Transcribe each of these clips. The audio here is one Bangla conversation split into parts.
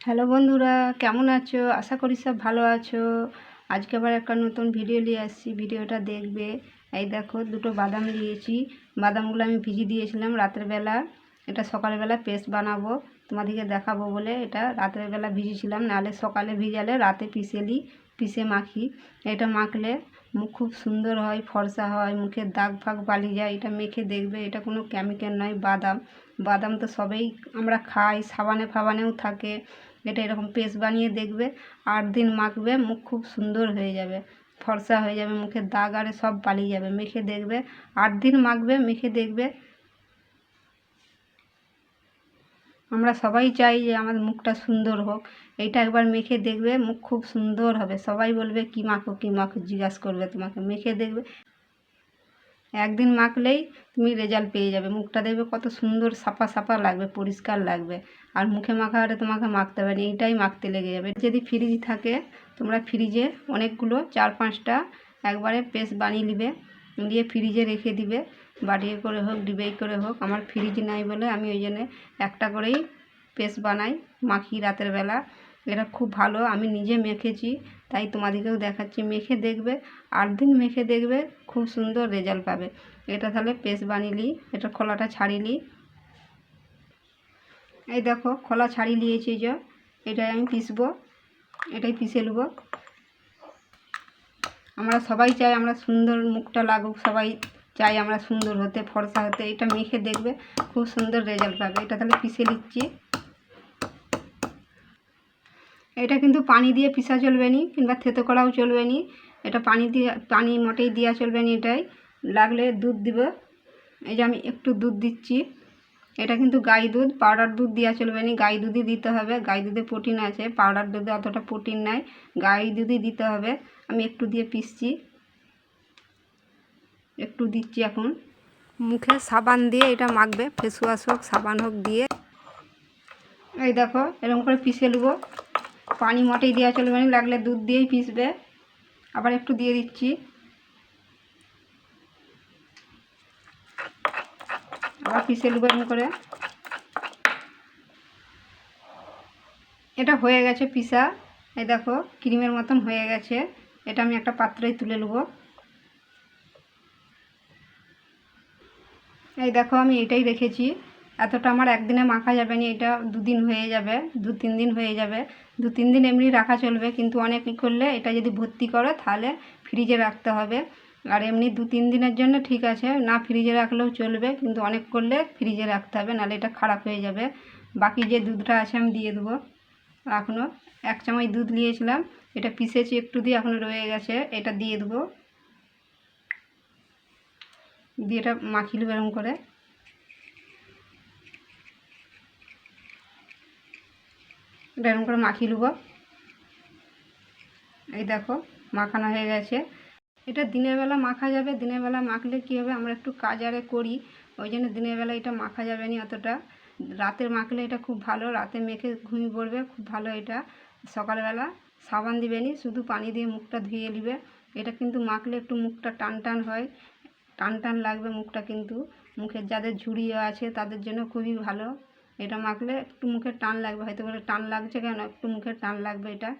হ্যালো বন্ধুরা, কেমন আছো? আশা করি সব ভালো আছো। আজকে আবার একটা নতুন ভিডিও নিয়ে আসছি। ভিডিওটা দেখবে। এই দেখো, দুটো বাদাম নিয়েছি বাদামগুলো আমি ভিজিয়ে দিয়েছিলাম রাতের বেলা। এটা সকালবেলা পেস্ট বানাবো। তোমাদেরকে দেখাবো বলে এটা রাতের বেলা ভিজিয়েছিলাম। নাহলে সকালে ভিজালে রাতে পিষে নিই পিষে মাখি। এটা মাখলে মুখ খুব সুন্দর হয়, ফর্সা হয়, মুখের দাগ ফাগ পালিয়ে যায়। এটা মেখে দেখবে, এটা কোনো কেমিক্যাল নয়, বাদাম। বাদাম তো সবেই আমরা খাই, সাবানে ফাবানেও থাকে। এটা এরকম পেস্ট বানিয়ে দেখবে, আট দিন মাখবে, মুখ খুব সুন্দর হয়ে যাবে। ফর্সা হয়ে যাবে মুখের দাগ আরে সব পালিয়ে যাবে। মেখে দেখবে, আট দিন মাখবে, মেখে দেখবে। আমরা সবাই চাই যে আমাদের মুখটা সুন্দর হোক। এইটা একবার মেখে দেখবে, মুখ খুব সুন্দর হবে। সবাই বলবে, কী মাখো কী মাখো? জিজ্ঞাসা করবে তোমাকে। মেখে দেখবে। একদিন মাখলেই তুমি রেজাল্ট পেয়ে যাবে। মুখটা দেখবে কত সুন্দর সাফা সাফা লাগবে, পরিষ্কার লাগবে। আর মুখে মাখা হলে তোমাকে মাখতে হবে না, এইটাই মাখতে লেগে যাবে। যদি ফ্রিজ থাকে, তোমরা ফ্রিজে অনেকগুলো চার পাঁচটা একবারে পেস্ট বানিয়ে নিবে দিয়ে ফ্রিজে রেখে দিবে। বাটিয়ে করে হোক ডিবেই করে হোক, আমার ফ্রিজ নাই বলে আমি ওই জন্যে একটা করেই পেস্ট বানাই, মাখি রাতের বেলা। এটা খুব ভালো, আমি নিজে মেখেছি, তাই তোমাদেরকেও দেখাচ্ছি। মেখে দেখবে, আট দিন মেখে দেখবে, খুব সুন্দর রেজাল্ট পাবে। এটা তাহলে পেস্ট বানিলি এটা খোলাটা ছাড়িলি এই দেখো, খোলা ছাড়িয়ে নিয়েছি যে, এটাই আমি পিসবো এটাই পিষে নেব। আমরা সবাই চাই আমরা সুন্দর মুখটা লাগুক, সবাই চাই আমরা সুন্দর হতে, ফর্সা হতে, এটা মেখে দেখবে, খুব সুন্দর রেজাল্ট পাবে। এটা তাহলে পিষে নিচ্ছি। এটা কিন্তু পানি দিয়ে পিসা চলবে নি, কিংবা থেতো করাও চলবে নি। এটা পানি দিয়ে, পানি মোটেই দেওয়া চলবে নি এটাই। লাগলে দুধ দিব। এই যে আমি একটু দুধ দিচ্ছি। এটা কিন্তু গাই দুধ, পাউডার দুধ দেওয়া চলবে না। গাই দুধই দিতে হবে। গাই দুধে প্রোটিন আছে। পাউডার দুধে অতটা প্রোটিন নাই। গাই দুধই দিতে হবে। আমি একটু দিয়ে পিসছি। একটু দিচ্ছি এখন। মুখে সাবান দিয়ে এটা মাখবে। ফেস ওয়াশ হোক, সাবান হোক দিয়ে। এই দেখো, এরকম করে পিষে নেব। পানি মোটেই দেওয়া চলবে না লাগলে দুধ দিয়েই পিসবে আবার একটু দিয়ে দিচ্ছি। আবার পিষে নেব এরকম করে। এটা হয়ে গেছে পিসা এই দেখো, ক্রিমের মতন হয়ে গেছে। এটা আমি একটা পাত্রেই তুলে নেব। এই দেখো, আমি এটাই রেখেছি। এতটা আমার একদিনে মাখা যাবে না, এটা দুদিন হয়ে যাবে, দু তিন দিন হয়ে যাবে। দু তিন দিন এমনি রাখা চলবে, কিন্তু অনেক করলে এটা যদি ভর্তি করো, তাহলে ফ্রিজে রাখতে হবে। আর এমনি দু তিন দিনের জন্য ঠিক আছে, না ফ্রিজে রাখলেও চলবে, কিন্তু অনেক করলে ফ্রিজে রাখতে হবে, নাহলে এটা খারাপ হয়ে যাবে। বাকি যে দুধটা আছে আমি দিয়ে দেবো। এখনও এক চামচ দুধ নিয়েছিলাম, এটা পিসেছি একটু দিয়ে এখনও রয়ে গেছে, এটা দিয়ে দেবো। দিয়ে এটা মাখিল এরম করে। এটা এরকম করে মাখিয়ে নেব। এই দেখো, মাখানো হয়ে গেছে। এটা দিনের বেলা মাখা যাবে, দিনের বেলা মাখলে কী হবে? আমরা একটু কাজ আরে করি, ওই জন্য দিনের বেলা এটা মাখা যাবে না অতটা। রাতে মাখলে এটা খুব ভালো, রাতে মেখে ঘুমিয়ে পড়বে, খুব ভালো এটা। সকালবেলা সাবান দিবে নি, শুধু পানি দিয়ে মুখটা ধুয়ে নিবে। এটা কিন্তু মাখলে একটু মুখটা টান টান হয়, টান টান লাগবে মুখটা কিন্তু। মুখের যাদের ঝুড়িও আছে তাদের জন্য খুবই ভালো। এটা মাখলে একটু মুখে টান লাগবে, হয়তো বলে টান লাগছে কেন? একটু মুখে টান লাগবে এটা।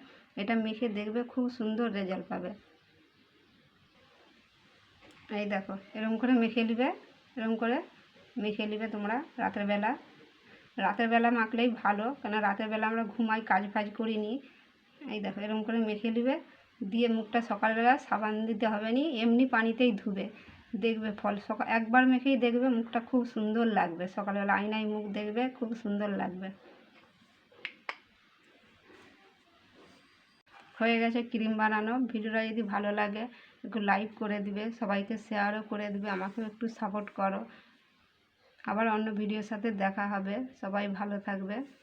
এটা মেখে দেখবে খুব সুন্দর রেজাল্ট পাবে। এই দেখো, এরকম করে মেখে নিবে, এরকম করে মেখে নিবে তোমরা রাতের বেলা। রাতের বেলা মাখলেই ভালো কেন রাতের বেলা আমরা ঘুমাই, কাজ ফাজ করিনি। এই দেখো, এরকম করে মেখে নিবে, দিয়ে মুখটা সকালবেলা সাবান দিতে হবে নি, এমনি পানিতেই ধুবে। দেখবে ফল। সকাল একবার মেখেই দেখবে মুখটা খুব সুন্দর লাগবে। সকালবেলা আয়নায় মুখ দেখবে, খুব সুন্দর লাগবে। হয়ে গেছে ক্রিম বানানো। ভিডিওটা যদি ভালো লাগে, একটু লাইক করে দিবে, সবাইকে শেয়ারও করে দিবে, আমাকেও একটু সাপোর্ট করো। আবার অন্য ভিডিওর সাথে দেখা হবে। সবাই ভালো থাকবে।